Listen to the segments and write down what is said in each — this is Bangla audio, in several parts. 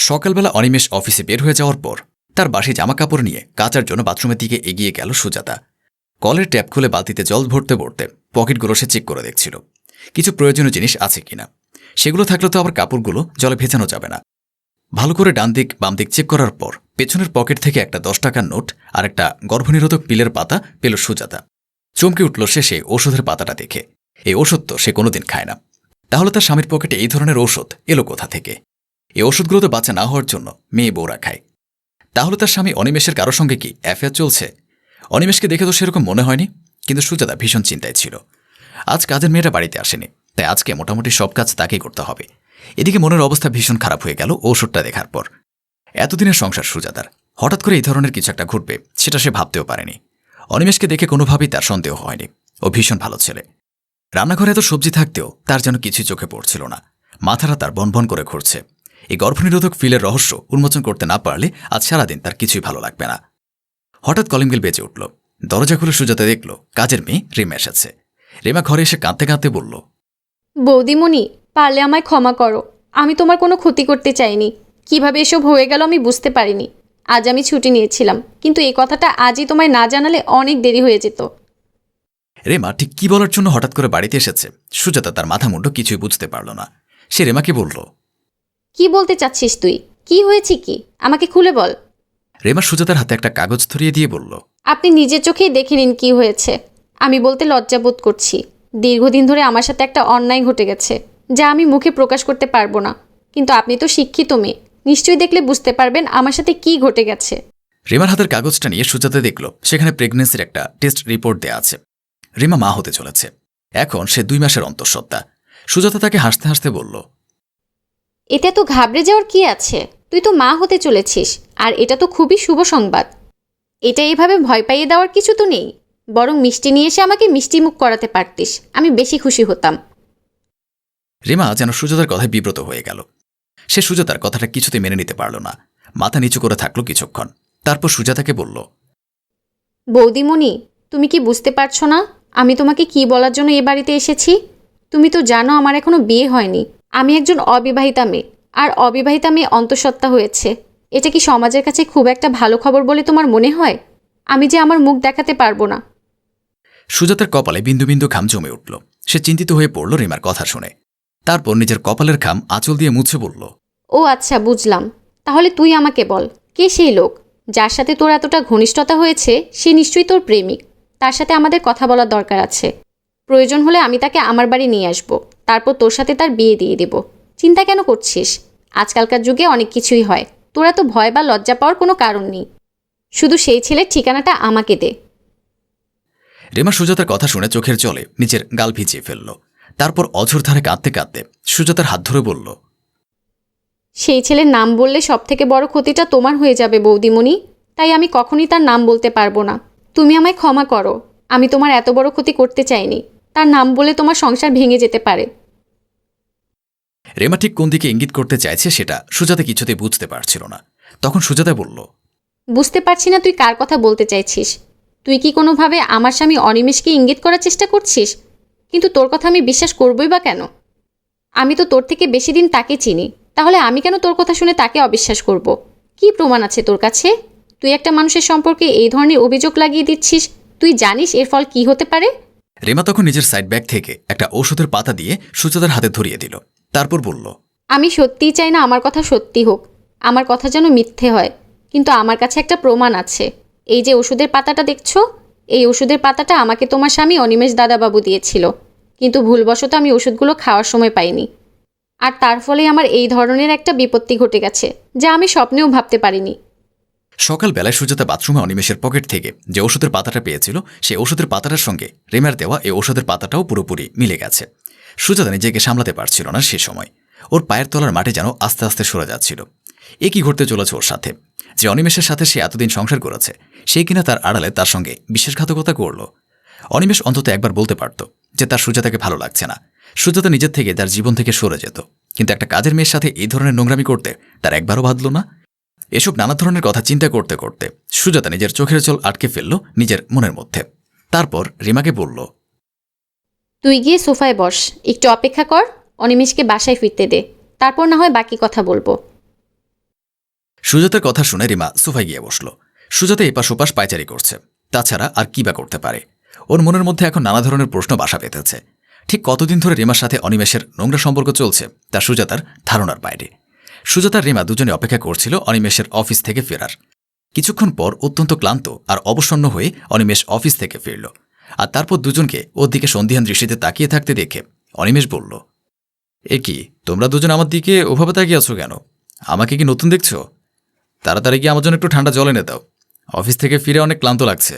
সকালবেলা অনিমেষ অফিসে বের হয়ে যাওয়ার পর তার বাসি জামা কাপড় নিয়ে কাচার জন্য বাথরুমের দিকে এগিয়ে গেল সুজাতা। কলের ট্যাপ খুলে বালতিতে জল ভরতে ভরতে পকেটগুলো সে চেক করে দেখছিল। কিছু প্রয়োজনীয় জিনিস আছে কিনা? সেগুলো থাকলে তো আবার কাপড়গুলো জলে ভেজানো যাবে না। ভালো করে ডান দিক, বাম দিক চেক করার পর পেছনের পকেট থেকে একটা দশ টাকার নোট আর একটা গর্ভনিরোধক পিলের পাতা পেল সুজাতা। চমকে উঠল সে সেই ওষুধের পাতাটা দেখে। এই ওষুধ তো সে কোনোদিন খায় না। তাহলে তার স্বামীর পকেটে এই ধরনের ঔষধ এলো কোথা থেকে? এই ওষুধগুলো তো বাচ্চা না হওয়ার জন্য মেয়ে বউরা খায়। তাহলে তার স্বামী অনিমেষের কারও সঙ্গে কি অ্যাফেয়ার চলছে? অনিমেষকে দেখে তো সেরকম মনে হয়নি, কিন্তু সুজাতা ভীষণ চিন্তায় ছিল। আজ কাজের মেয়েরা বাড়িতে আসেনি, তাই আজকে মোটামুটি সব কাজ তাকেই করতে হবে। এদিকে মনের অবস্থা ভীষণ খারাপ হয়ে গেল ওষুধটা দেখার পর। এতদিনের সংসার সুজাতার, হঠাৎ করে এই ধরনের কিছু একটা ঘটবে, সেটা সে ভাবতেও পারেনি। অনিমেষকে দেখে কোনোভাবেই তার সন্দেহ হয়নি। ও ভীষণ ভালো ছেলে। রান্নাঘরে এত সবজি থাকতেও তার যেন কিছুই চোখে পড়ছিল না। মাথাটা তার বনবন করে ঘুরছে। এই গর্ভনিরোধক ফিলের রহস্য উন্মোচন করতে না পারলে আজ সারাদিন তার কিছুই ভালো লাগবে না। হঠাৎ কলিংবিল বেজে উঠল। দরজা খুলে সুজাতা দেখল কাজের মেয়ে রিমা এসেছে। রিমা ঘরে এসে কাঁদতে কাঁদতে বলল বৌদিমণি পারলে আমায় ক্ষমা করো। আমি তোমার কোনো ক্ষতি করতে চাইনি। কীভাবে এসব হয়ে গেল আমি বুঝতে পারিনি। আজ আমি ছুটি নিয়েছিলাম কিন্তু এই কথাটা আজই তোমায় না জানালে অনেক দেরি হয়ে যেত। রেমা ঠিক কি বলার জন্য হঠাৎ করে বাড়িতে এসেছে? সুজাতা তার মাথা মুন্ড কিছুই বুঝতে পারল না। সে রেমাকে বলল কি বলতে চাচ্ছিস তুই? কি হয়েছে কি? আমাকে খুলে বল। রেমা সুজাতার হাতে একটা কাগজ ধরিয়ে দিয়ে বলল আপনি নিজের চোখেই দেখে নিন কি হয়েছে। আমি বলতে লজ্জাবোধ করছি। দীর্ঘদিন ধরে আমার সাথে একটা অন্যায় ঘটে গেছে যা আমি মুখে প্রকাশ করতে পারব না। কিন্তু আপনি তো শিক্ষিত মেয়ে। নিশ্চয়ই দেখলে বুঝতে পারবেন আমার সাথে কি ঘটে গেছে। রেমার হাতের কাগজটা নিয়ে সুজাতা দেখল সেখানে প্রেগনেন্সির একটা টেস্ট রিপোর্ট দেয়া আছে। রেমা মা হতে চলেছে। এখন সে দুই মাসের অন্তঃসত্ত্বা। সুজাতা তাকে হাসতে হাসতে বলল এতে তো ঘাবড়ে যাওয়ার কি আছে? তুই তো মা হতে চলেছিস আর এটা তো খুবই শুভ সংবাদ। এটা এভাবে ভয় পাইয়ে দেওয়ার কিছু তো নেই। বরং মিষ্টি নিয়ে এসে আমাকে মিষ্টি মুখ করাতে পারতিস আমি বেশি খুশি হতাম। রিমা যেন সুজাতার কথায় বিব্রত হয়ে গেল। সে সুজাতার কথাটা কিছুতে মেনে নিতে পারল না। মাথা নিচু করে থাকল কিছুক্ষণ। তারপর সুজাতাকে বলল বৌদিমণি তুমি কি বুঝতে পারছ না? আমি তোমাকে কি বলার জন্য এ বাড়িতে এসেছি? তুমি তো জানো আমার এখনও বিয়ে হয়নি। আমি একজন অবিবাহিতা মেয়ে আর অবিবাহিতা মেয়ে অন্তঃসত্ত্বা হয়েছে। এটা কি সমাজের কাছে খুব একটা ভালো খবর বলে তোমার মনে হয়? আমি যে আমার মুখ দেখাতে পারব না। সুজাতার কপালে বিন্দু বিন্দু ঘাম জমে উঠল। সে চিন্তিত হয়ে পড়ল রিমার কথা শুনে। তারপর নিজের কপালের ঘাম আঁচল দিয়ে মুছে বলল ও আচ্ছা বুঝলাম। তাহলে তুই আমাকে বল কে সেই লোক? যার সাথে তোর এতটা ঘনিষ্ঠতা হয়েছে সে নিশ্চয়ই তোর প্রেমিক। তার সাথে আমাদের কথা বলার দরকার আছে। প্রয়োজন হলে আমি তাকে আমার বাড়ি নিয়ে আসব। তারপর তোর সাথে তার বিয়ে দিয়ে দেব। চিন্তা কেন করছিস? আজকালকার যুগে অনেক কিছুই হয়। তোরা তো ভয় বা লজ্জা পাওয়ার কোনো কারণ নেই। শুধু সেই ছেলের ঠিকানাটা আমাকে দে। রেমা সুজাতার কথা শুনে চোখের জলে নিজের গাল ভিজিয়ে ফেলল। তারপর অঝোর ধারে কাঁদতে কাঁদতে সুজাতার হাত ধরে বলল সেই ছেলের নাম বললে সব থেকে বড় ক্ষতিটা তোমার হয়ে যাবে বৌদিমণি। তাই আমি কখনই তার নাম বলতে পারব না। তুমি আমায় ক্ষমা করো। আমি তোমার এত বড় ক্ষতি করতে চাইনি। তার নাম বলে তোমার সংসার ভেঙে যেতে পারে। রেমা ঠিক কোন দিকে ইঙ্গিত করতে চাইছে সেটা সুজাতা কিছুতে বুঝতে পারছিল না। তখন সুজাতা বলল বুঝতে পারছি না তুই কার কথা বলতে চাইছিস? তুই কি কোনোভাবে আমার স্বামী অনিমেষকে ইঙ্গিত করার চেষ্টা করছিস? কিন্তু তোর কথা আমি বিশ্বাস করবই বা কেন? আমি তো তোর থেকে বেশি দিন তাকে চিনি তাহলে আমি কেন তোর কথা শুনে তাকে অবিশ্বাস করব? কি প্রমাণ আছে তোর কাছে? তুই একটা মানুষের সম্পর্কে এই ধরনের অভিযোগ লাগিয়ে দিচ্ছিস তুই জানিস এর ফল কি হতে পারে? রেমা তখন নিজের সাইড ব্যাগ থেকে একটা ঔষধের পাতা দিয়ে সুজাতার হাতে ধরিয়ে দিল। তারপর বলল, আমি সত্যিই চাই না আমার কথা সত্যি হোক। আমার কথা যেন মিথ্যে হয়। কিন্তু আমার কাছে একটা প্রমাণ আছে। এই যে ওষুধের পাতাটা দেখছ, এই ওষুধের পাতাটা আমাকে তোমার স্বামী অনিমেষ দাদাবাবু দিয়েছিল। কিন্তু ভুলবশত আমি ওষুধগুলো খাওয়ার সময় পাইনি। আর তার ফলে আমার এই ধরনের একটা বিপত্তি ঘটে গেছে, যা আমি স্বপ্নেও ভাবতে পারিনি। সকালবেলায় সুজাতা বাথরুমে অনিমেষের পকেট থেকে যে ওষুধের পাতাটা পেয়েছিল, সেই ওষুধের পাতাটার সঙ্গে রেমার দেওয়া এই ওষুধের পাতাটাও পুরোপুরি মিলে গেছে। সুজাতা নিজেকে সামলাতে পারছিল না সে সময়। ওর পায়ের তলার মাটি যেন আস্তে আস্তে সরে যাচ্ছিল। এ কি ঘটতে চলেছে ওর সাথে? যে অনিমেষের সাথে সে এতদিন সংসার করেছে, সে কিনা তার আড়ালে তার সঙ্গে বিশ্বাসঘাতকতা করল? অনিমেষ অন্তত একবার বলতে পারত যে তার সুজাতাকে ভালো লাগছে না। সুজাতা নিজের থেকে তার জীবন থেকে সরে যেত। কিন্তু একটা কাজের মেয়ের সাথে এই ধরনের নোংরামি করতে তার একবারও বাঁধল না। এসব নানা ধরনের কথা চিন্তা করতে করতে সুজাতা নিজের চোখের জল আটকে ফেলল নিজের মনের মধ্যে। তারপর রিমাকে বলল তুই গিয়ে সোফায় বস একটু অপেক্ষা কর অনিমেষকে বাসায় ফিরতে দে তারপর না হয় বাকি কথা বলব। সুজাতার কথা শুনে রিমা সোফায় গিয়ে বসল। সুজাতা এপাশ ওপাশ পায়চারি করছে তাছাড়া আর কি বা করতে পারে? ওর মনের মধ্যে এখন নানা ধরনের প্রশ্ন বাসা পেতেছে ঠিক কতদিন ধরে রিমার সাথে অনিমেষের নোংরা সম্পর্ক চলছে তা সুজাতার ধারণার বাইরে। সুজাতার রিমা দুজনে অপেক্ষা করছিল অনিমেষের অফিস থেকে ফেরার। কিছুক্ষণ পর অত্যন্ত ক্লান্ত আর অবসন্ন হয়ে অনিমেষ অফিস থেকে ফিরল। আর তারপর দুজনকে ওর দিকে সন্ধিহান দৃষ্টিতে তাকিয়ে থাকতে দেখে অনিমেষ বলল, এ কি, তোমরা দুজন আমার দিকে ওভাবে তাকিয়ে আছো কেন? আমাকে কি নতুন দেখছ? তাড়াতাড়ি গিয়ে আমার জন্য একটু ঠান্ডা জল এনে দাও। অফিস থেকে ফিরে অনেক ক্লান্ত লাগছে।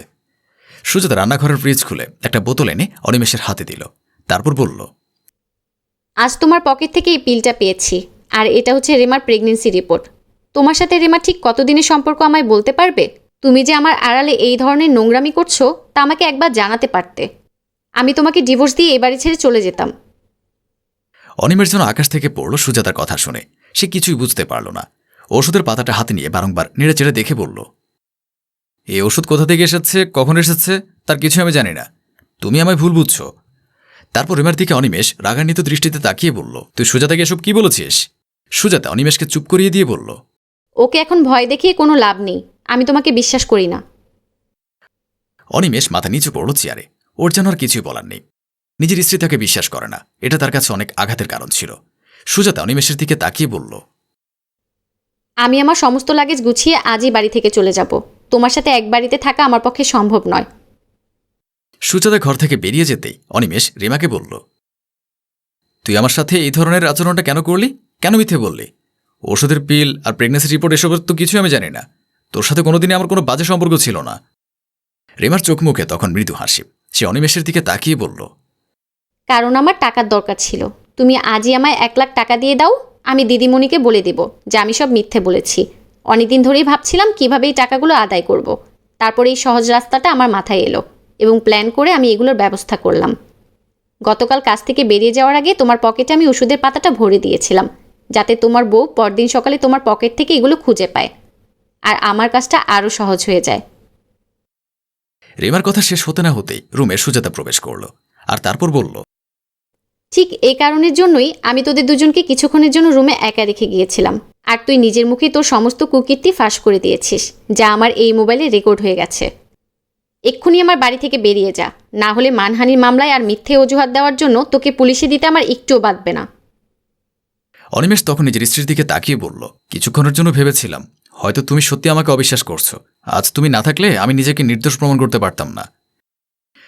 সুজাতা রান্নাঘরের ফ্রিজ খুলে একটা বোতল এনে অনিমেষের হাতে দিল। তারপর বলল, আজ তোমার পকেট থেকে এই পিলটা পেয়েছি। আর এটা হচ্ছে রেমার প্রেগনেন্সি রিপোর্ট তোমার সাথে রেমা ঠিক কতদিনের সম্পর্ক আমায় বলতে পারবে? তুমি যে আমার আড়ালে এই ধরনের নোংরামি করছ, তা আমাকে একবার জানাতে পারতে। আমি তোমাকে ডিভোর্স দিয়ে এবারে ছেড়ে চলে যেতাম। অনিমের জন্য আকাশ থেকে পড়ল সুজাতার কথা শুনে। সে কিছুই বুঝতে পারল না। ওষুধের পাতাটা হাতে নিয়ে বারংবার নেড়ে চেড়ে দেখে বলল এই ওষুধ কোথা থেকে এসেছে? কখন এসেছে? তার কিছু আমি জানি না। তুমি আমায় ভুল বুঝছ? তারপর রিমার দিকে অনিমেষ রাগান্বিত দৃষ্টিতে তাকিয়ে বলল, তুই সুজাতাকে এসব কি বলেছিস? সুজাতা অনিমেষকে চুপ করিয়ে দিয়ে বলল ওকে এখন ভয় দেখিয়ে কোনো লাভ নেই। আমি তোমাকে বিশ্বাস করি না। অনিমেষ মাথা নিচু পড়ল চেয়ারে। ওর যেন আর কিছুই বলার নেই। নিজের স্ত্রী তাকে বিশ্বাস করে না। এটা তার কাছে অনেক আঘাতের কারণ ছিল। সুজাতা অনিমেষের দিকে তাকিয়ে বলল আমি আমার সমস্ত লাগেজ গুছিয়ে আজই বাড়ি থেকে চলে যাব। তোমার সাথে এক বাড়িতে থাকা আমার পক্ষে সম্ভব নয়। সুজাতা ঘর থেকে বেরিয়ে যেতেই অনিমেষ রিমাকে বলল তুই আমার সাথে এই ধরনের আচরণটা কেন করলি? কেন মিথ্যে বললি? ওষুধের পিল আর প্রেগনেন্সি রিপোর্ট এসবের তো কিছুই আমি জানি না। তোর সাথে কোনোদিনই আমার কোনো বাজে সম্পর্ক ছিল না। রিমার চোখ মুখে তখন মৃদু হাসি। সে অনিমেষের দিকে তাকিয়ে বলল, কারণ আমার টাকার দরকার ছিল। তুমি আজই আমায় এক লাখ টাকা দিয়ে দাও, আমি দিদিমণিকে বলে দেব যে আমি সব মিথ্যে বলেছি। অনেকদিন ধরেই ভাবছিলাম কীভাবে এই টাকাগুলো আদায় করব। তারপরে এই সহজ রাস্তাটা আমার মাথায় এলো এবং প্ল্যান করে আমি এগুলোর ব্যবস্থা করলাম। গতকাল কাজ থেকে বেরিয়ে যাওয়ার আগে তোমার পকেটে আমি ওষুধের পাতাটা ভরে দিয়েছিলাম। যাতে তোমার বউ পরদিন সকালে তোমার পকেট থেকে এগুলো খুঁজে পায়। আর আমার কাজটা আরও সহজ হয়ে যায়। রিমার কথা শেষ হতে না হতেই রুমে সুজাতা প্রবেশ করল আর তারপর বলল ঠিক এই কারণের জন্যই আমি তোদের দুজনকে কিছুক্ষণের জন্য রুমে একা রেখে গিয়েছিলাম। আর তুই নিজের মুখে তোর সমস্ত কুকীর্তি ফাঁস করে দিয়েছিস যা আমার এই মোবাইলে রেকর্ড হয়ে গেছে। এক্ষুনি আমার বাড়ি থেকে বেরিয়ে যা না হলে মানহানির মামলায় আর মিথ্যে অজুহাত দেওয়ার জন্য তোকে পুলিশে দিতে আমার একটুও বাঁধবে না। অনিমেষ তখন নিজের স্ত্রীর দিকে তাকিয়ে বলল, কিছুক্ষণের জন্য ভেবেছিলাম। হয়তো তুমি সত্যি আমাকে অবিশ্বাস করছ। আজ তুমি না থাকলে আমি নিজেকে নির্দোষ প্রমাণ করতে পারতাম না।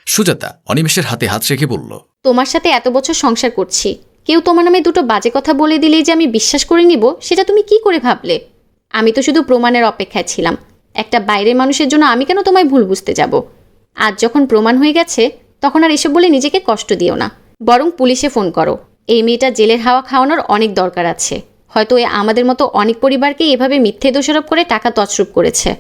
সুজাতা অনিমেষের হাতে হাত রেখে বলল, তোমার সাথে এত বছর সংসার করছি। কেউ তোমার নামে দুটো বাজে কথা বলে দিলেই যে আমি বিশ্বাস করে নিব, সেটা তুমি কি করে ভাবলে? আমি তো শুধু প্রমাণের অপেক্ষায় ছিলাম। একটা বাইরের মানুষের জন্য আমি কেন তোমায় ভুল বুঝতে যাব? আজ যখন প্রমাণ হয়ে গেছে, তখন আর এসব বলে নিজেকে কষ্ট দিও না। বরং পুলিশে ফোন করো। এই মেয়েটা জেলের হাওয়া খাওয়ানোর অনেক দরকার আছে। হয়তো এ আমাদের মতো অনেক পরিবারকে এভাবে মিথ্যে দোষারোপ করে টাকা তছরূপ করেছে।